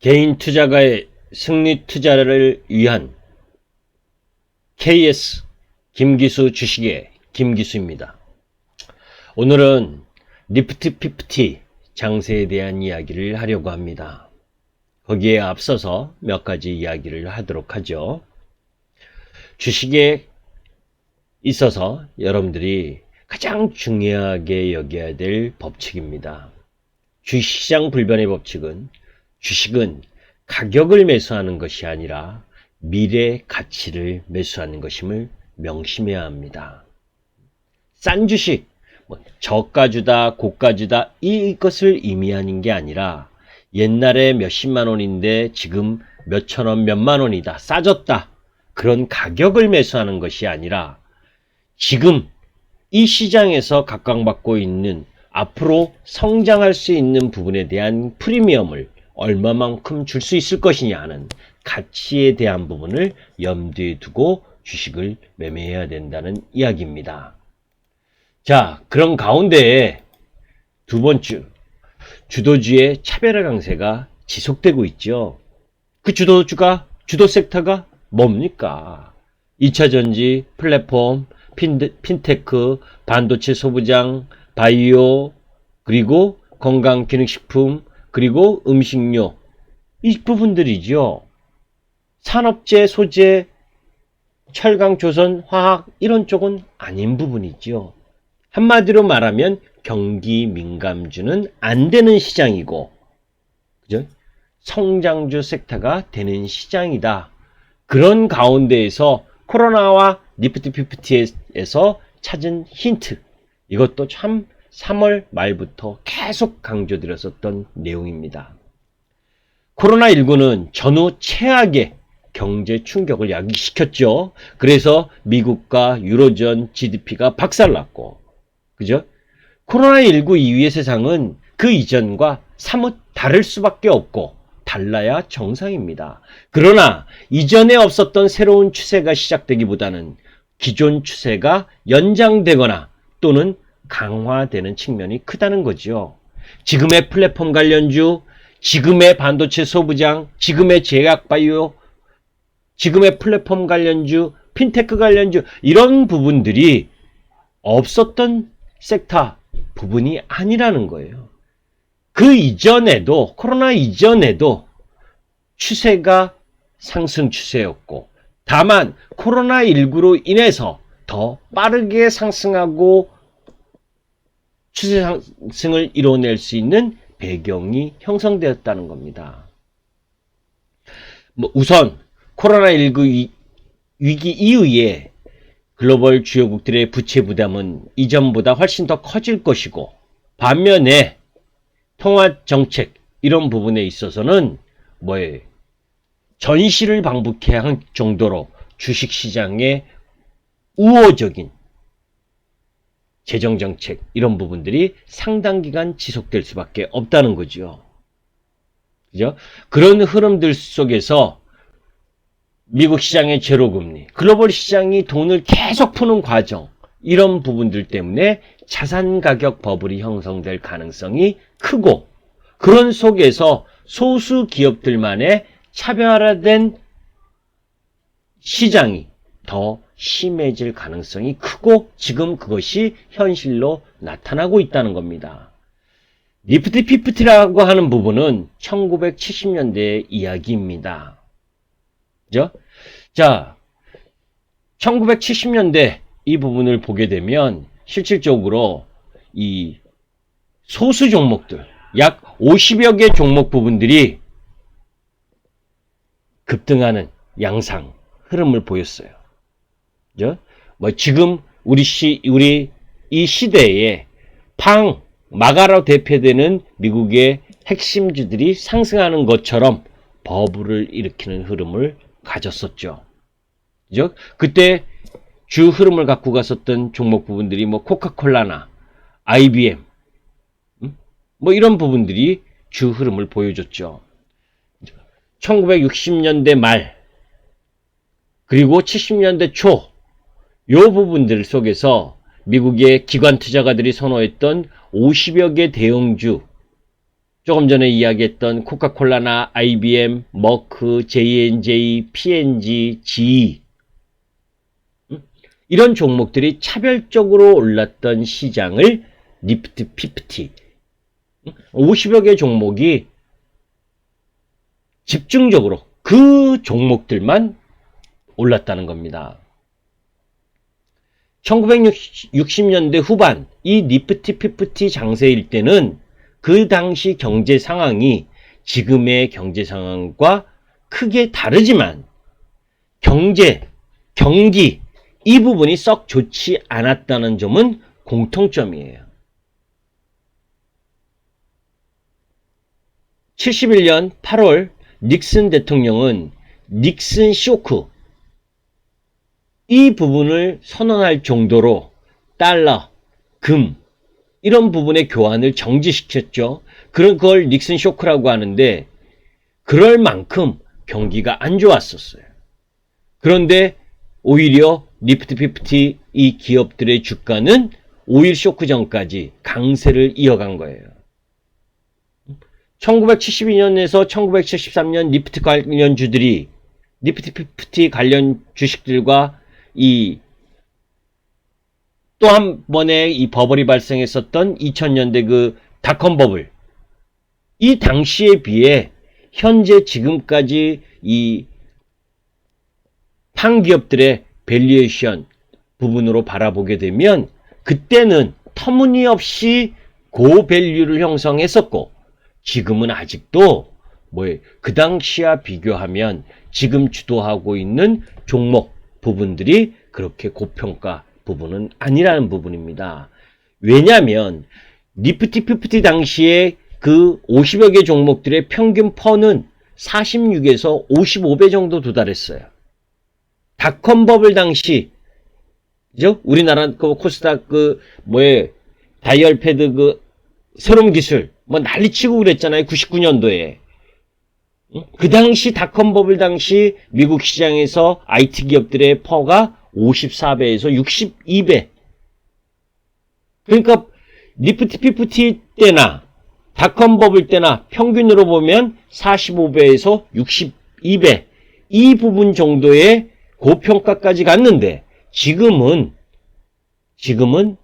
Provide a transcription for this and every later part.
개인 투자가의 승리 투자를 위한 KS 김기수 주식의 김기수입니다. 오늘은 니프트 피프티 장세에 대한 이야기를 하려고 합니다. 거기에 앞서서 몇 가지 이야기를 하도록 하죠. 주식에 있어서 여러분들이 가장 중요하게 여겨야 될 법칙입니다. 주식시장 불변의 법칙은 주식은 가격을 매수하는 것이 아니라 미래 가치를 매수하는 것임을 명심해야 합니다. 싼 주식, 뭐 저가주다, 고가주다 이것을 의미하는 게 아니라 옛날에 몇십만 원인데 지금 몇천 원, 몇만 원이다, 싸졌다. 그런 가격을 매수하는 것이 아니라 지금 이 시장에서 각광받고 있는 앞으로 성장할 수 있는 부분에 대한 프리미엄을 얼마만큼 줄 수 있을 것이냐 하는 가치에 대한 부분을 염두에 두고 주식을 매매해야 된다는 이야기입니다. 자, 그런 가운데 두 번째 주도주의 차별화 강세가 지속되고 있죠. 그 주도주가 주도 섹터가 뭡니까? 2차 전지, 플랫폼, 핀테크, 반도체 소부장, 바이오, 그리고 건강기능식품, 그리고 음식료. 이 부분들이죠. 산업재, 소재, 철강, 조선, 화학 이런 쪽은 아닌 부분이죠. 한마디로 말하면 경기 민감주는 안 되는 시장이고, 그죠? 성장주 섹터가 되는 시장이다. 그런 가운데에서 코로나와 니프티 피프티에서 찾은 힌트. 이것도 참 3월 말부터 계속 강조드렸었던 내용입니다. 코로나19는 전후 최악의 경제 충격을 야기시켰죠. 그래서 미국과 유로존 GDP가 박살났고, 그죠? 코로나19 이후의 세상은 그 이전과 사뭇 다를 수밖에 없고, 달라야 정상입니다. 그러나 이전에 없었던 새로운 추세가 시작되기보다는 기존 추세가 연장되거나 또는 강화되는 측면이 크다는 거죠. 지금의 플랫폼 관련주, 지금의 반도체 소부장, 지금의 제약 바이오, 지금의 플랫폼 관련주, 핀테크 관련주 이런 부분들이 없었던 섹터 부분이 아니라는 거예요. 그 이전에도 코로나 이전에도 추세가 상승 추세였고 다만 코로나19로 인해서 더 빠르게 상승하고 추세 상승을 이뤄낼 수 있는 배경이 형성되었다는 겁니다. 뭐 우선 코로나19 위기 이후에 글로벌 주요국들의 부채 부담은 이전보다 훨씬 더 커질 것이고 반면에 통화 정책 이런 부분에 있어서는 뭐에 전시를 방북해야 할 정도로 주식 시장에 우호적인 재정 정책 이런 부분들이 상당 기간 지속될 수밖에 없다는 거죠. 그죠? 그런 흐름들 속에서 미국 시장의 제로 금리, 글로벌 시장이 돈을 계속 푸는 과정 이런 부분들 때문에 자산 가격 버블이 형성될 가능성이 크고 그런 속에서 소수 기업들만의 차별화된 시장이 더 심해질 가능성이 크고 지금 그것이 현실로 나타나고 있다는 겁니다. 리프트 피프티라고 하는 부분은 1970년대 이야기입니다. 그죠? 자, 1970년대 이 부분을 보게 되면 실질적으로 이 소수 종목들, 약 50여 개 종목 부분들이 급등하는 양상, 흐름을 보였어요. 뭐 지금 우리 시, 우리 이 시대에 팡, 마가로 대표되는 미국의 핵심주들이 상승하는 것처럼 버블을 일으키는 흐름을 가졌었죠. 그죠? 그때 주 흐름을 갖고 갔었던 종목 부분들이 뭐 코카콜라나 IBM 음? 뭐 이런 부분들이 주 흐름을 보여줬죠. 1960년대 말 그리고 70년대 초 요 부분들 속에서 미국의 기관 투자가들이 선호했던 50여 개 대형주 조금 전에 이야기했던 코카콜라나 IBM, 머크, J&J, P&G, GE 음? 이런 종목들이 차별적으로 올랐던 시장을 니프트 피프티 50여 개 종목이 집중적으로 그 종목들만 올랐다는 겁니다. 1960년대 후반 이 니프티 피프티 장세일 때는 그 당시 경제 상황이 지금의 경제 상황과 크게 다르지만 경제, 경기 이 부분이 썩 좋지 않았다는 점은 공통점이에요. 71년 8월 닉슨 대통령은 닉슨 쇼크 이 부분을 선언할 정도로 달러, 금 이런 부분의 교환을 정지시켰죠. 그런 걸 닉슨 쇼크라고 하는데 그럴 만큼 경기가 안 좋았었어요. 그런데 오히려 니프트 피프티 이 기업들의 주가는 오일 쇼크 전까지 강세를 이어간 거예요. 1972년에서 1973년 니프트 관련 주들이 니프트 피프티 관련 주식들과 이 또 한 번의 이 버블이 발생했었던 2000년대 그 닷컴 버블. 이 당시에 비해 현재 지금까지 이 판기업들의 밸류에이션 부분으로 바라보게 되면 그때는 터무니없이 고밸류를 형성했었고 지금은 아직도 뭐그 당시와 비교하면 지금 주도하고 있는 종목 부분들이 그렇게 고평가 부분은 아니라는 부분입니다. 왜냐하면 니프티 피프티 당시에 그 50여 개 종목들의 평균 퍼는 46에서 55배 정도 도달했어요. 닷컴 버블 당시 그죠? 우리나라 그 코스닥 그 뭐에 다이얼 패드 그 새로운 기술 뭐 난리치고 그랬잖아요. 99년도에. 그 당시 닷컴 버블 당시 미국 시장에서 IT 기업들의 퍼가 54배에서 62배. 그러니까 니프티 피프티 때나 닷컴 버블 때나 평균으로 보면 45배에서 62배. 이 부분 정도의 고평가까지 갔는데 지금은 지금은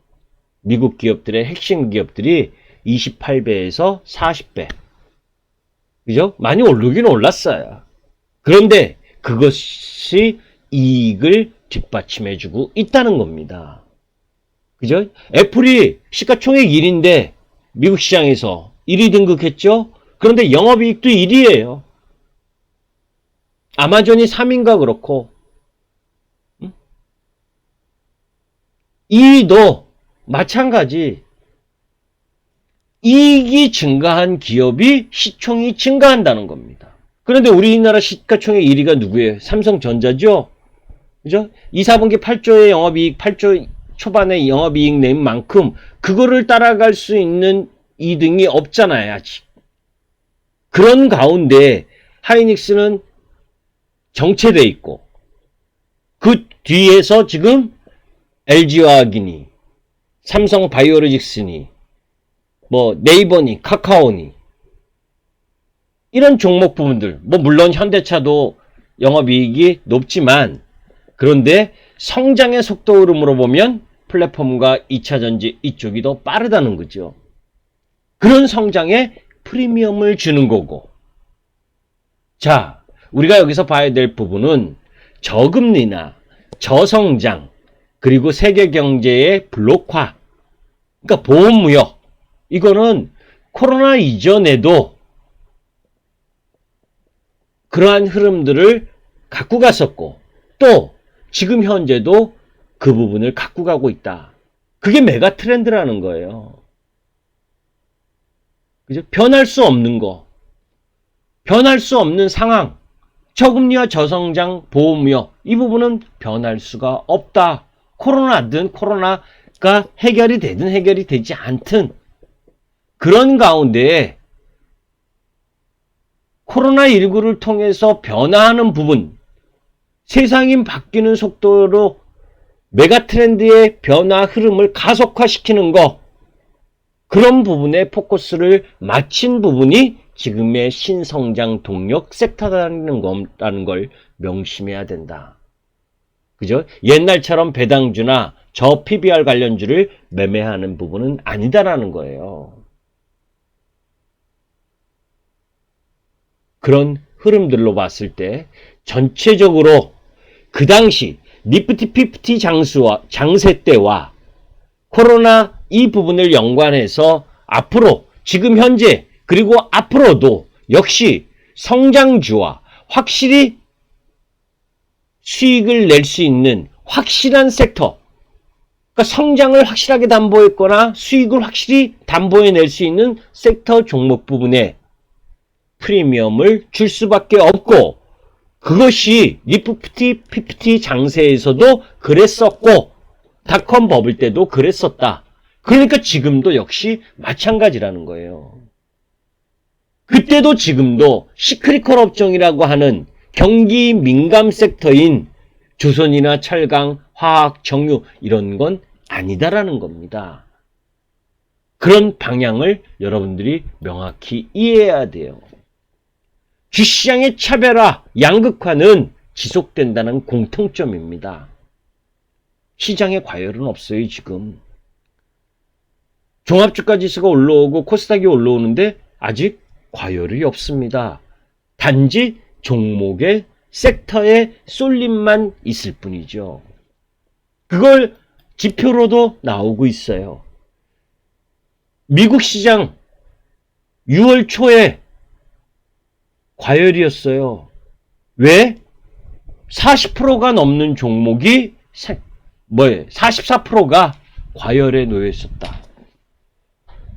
미국 기업들의 핵심 기업들이 28배에서 40배. 그죠? 많이 오르긴 올랐어요. 그런데 그것이 이익을 뒷받침해주고 있다는 겁니다. 그죠? 애플이 시가총액 1인데 미국 시장에서 1위 등극했죠? 그런데 영업이익도 1위예요. 아마존이 3인가 그렇고 응? 2위도 마찬가지 이익이 증가한 기업이 시총이 증가한다는 겁니다. 그런데 우리나라 시가총액 1위가 누구예요? 삼성전자죠? 그죠? 2, 4분기 8조의 영업이익, 8조 초반에 영업이익 낸 만큼 그거를 따라갈 수 있는 2등이 없잖아요, 아직. 그런 가운데 하이닉스는 정체돼 있고 그 뒤에서 지금 LG화학이니 삼성 바이오로직스니 뭐 네이버니 카카오니 이런 종목 부분들 뭐 물론 현대차도 영업이익이 높지만 그런데 성장의 속도 흐름으로 보면 플랫폼과 2차 전지 이쪽이 더 빠르다는 거죠. 그런 성장에 프리미엄을 주는 거고. 자, 우리가 여기서 봐야 될 부분은 저금리나 저성장, 그리고 세계 경제의 블록화, 그러니까 보험 무역, 이거는 코로나 이전에도 그러한 흐름들을 갖고 갔었고, 또 지금 현재도 그 부분을 갖고 가고 있다. 그게 메가 트렌드라는 거예요. 그죠? 변할 수 없는 거. 변할 수 없는 상황. 저금리와 저성장 보험료 이 부분은 변할 수가 없다. 코로나든 코로나가 해결이 되든 해결이 되지 않든 그런 가운데 코로나19를 통해서 변화하는 부분 세상이 바뀌는 속도로 메가 트렌드의 변화 흐름을 가속화시키는 거 그런 부분에 포커스를 맞춘 부분이 지금의 신성장 동력 섹터라는 거라는 걸 명심해야 된다. 그죠? 옛날처럼 배당주나 저 PBR 관련주를 매매하는 부분은 아니다라는 거예요. 그런 흐름들로 봤을 때 전체적으로 그 당시 니프티 피프티 장수와 장세 때와 코로나 이 부분을 연관해서 앞으로 지금 현재 그리고 앞으로도 역시 성장주와 확실히 수익을 낼 수 있는 확실한 섹터 그러니까 성장을 확실하게 담보했거나 수익을 확실히 담보해낼 수 있는 섹터 종목 부분에 프리미엄을 줄 수밖에 없고 그것이 리프티 피프티 장세에서도 그랬었고 닷컴 버블 때도 그랬었다. 그러니까 지금도 역시 마찬가지라는 거예요. 그때도 지금도 시크리컬 업종이라고 하는 경기 민감 섹터인 조선이나 철강, 화학, 정유 이런 건 아니다라는 겁니다. 그런 방향을 여러분들이 명확히 이해해야 돼요. 주시장의 차별화, 양극화는 지속된다는 공통점입니다. 시장에 과열은 없어요, 지금. 종합주가 지수가 올라오고 코스닥이 올라오는데 아직 과열이 없습니다. 단지 종목의 섹터의 쏠림만 있을 뿐이죠. 그걸 지표로도 나오고 있어요. 미국 시장 6월 초에 과열이었어요. 왜? 40%가 넘는 종목이 뭐예 44%가 과열에 놓여 있었다.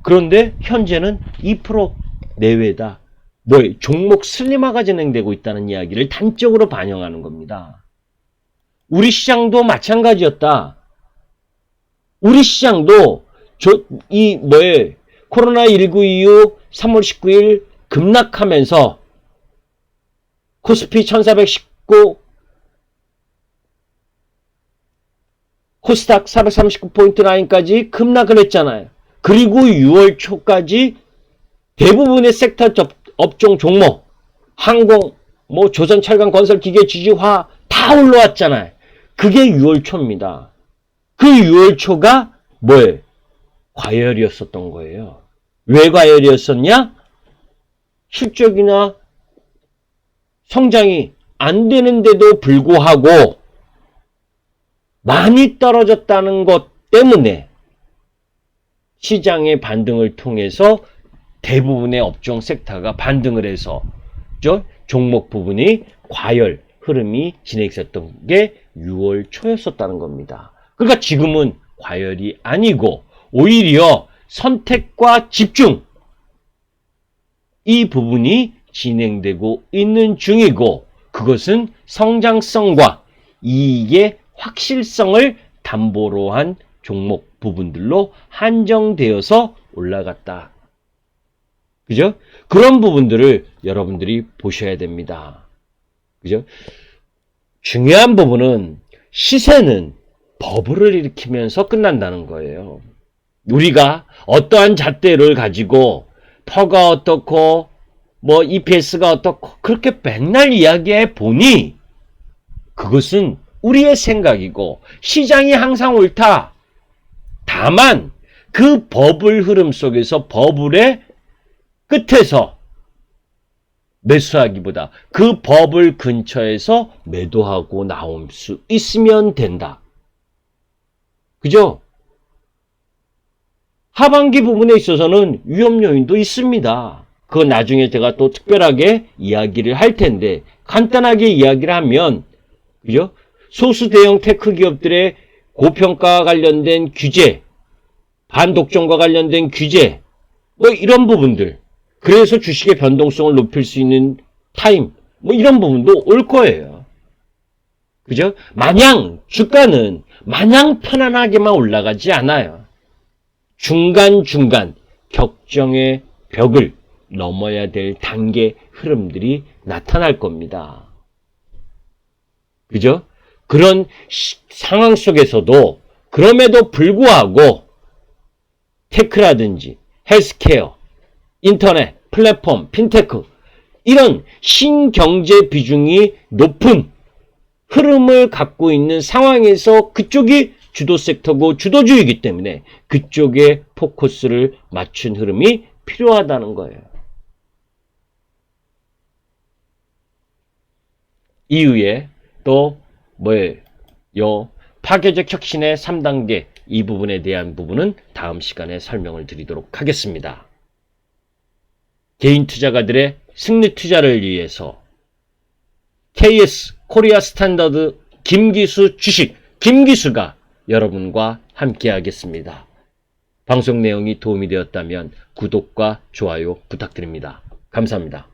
그런데 현재는 2% 내외다. 뭐 종목 슬림화가 진행되고 있다는 이야기를 단적으로 반영하는 겁니다. 우리 시장도 마찬가지였다. 우리 시장도 저, 이 뭐에 코로나 19 이후 3월 19일 급락하면서 코스피 1419 코스닥 439포인트 라인까지 급락을 했잖아요. 그리고 6월 초까지 대부분의 섹터 업종 종목, 항공, 뭐 조선 철강 건설 기계 지주화 다 올라왔잖아요. 그게 6월 초입니다. 그 6월 초가 뭐예요? 과열이었었던 거예요. 왜 과열이었었냐? 실적이나 성장이 안 되는데도 불구하고 많이 떨어졌다는 것 때문에 시장의 반등을 통해서 대부분의 업종 섹터가 반등을 해서 저 종목 부분이 과열 흐름이 진행했었던 게 6월 초였었다는 겁니다. 그러니까 지금은 과열이 아니고 오히려 선택과 집중 이 부분이 진행되고 있는 중이고 그것은 성장성과 이익의 확실성을 담보로 한 종목 부분들로 한정되어서 올라갔다. 그죠? 그런 부분들을 여러분들이 보셔야 됩니다. 그죠? 중요한 부분은 시세는 버블을 일으키면서 끝난다는 거예요. 우리가 어떠한 잣대를 가지고 퍼가 어떻고 뭐 EPS가 어떻고 그렇게 맨날 이야기해 보니 그것은 우리의 생각이고 시장이 항상 옳다. 다만 그 버블 흐름 속에서 버블의 끝에서 매수하기보다 그 버블 근처에서 매도하고 나올 수 있으면 된다. 그죠? 하반기 부분에 있어서는 위험 요인도 있습니다. 그건 나중에 제가 또 특별하게 이야기를 할 텐데 간단하게 이야기를 하면 그죠? 소수 대형 테크 기업들의 고평가 관련된 규제, 반독점과 관련된 규제, 뭐 이런 부분들. 그래서 주식의 변동성을 높일 수 있는 타임, 뭐 이런 부분도 올 거예요. 그죠? 마냥 주가는 마냥 편안하게만 올라가지 않아요. 중간중간 격정의 벽을 넘어야 될 단계 흐름들이 나타날 겁니다. 그죠? 그런 시, 상황 속에서도 그럼에도 불구하고 테크라든지 헬스케어, 인터넷, 플랫폼, 핀테크 이런 신경제 비중이 높은 흐름을 갖고 있는 상황에서 그쪽이 주도 섹터고 주도주의이기 때문에 그쪽에 포커스를 맞춘 흐름이 필요하다는 거예요. 이후에 또 뭐예요? 파괴적 혁신의 3단계 이 부분에 대한 부분은 다음 시간에 설명을 드리도록 하겠습니다. 개인 투자가들의 승리 투자를 위해서 KS 코리아 스탠더드 김기수 주식 김기수가 여러분과 함께 하겠습니다. 방송 내용이 도움이 되었다면 구독과 좋아요 부탁드립니다. 감사합니다.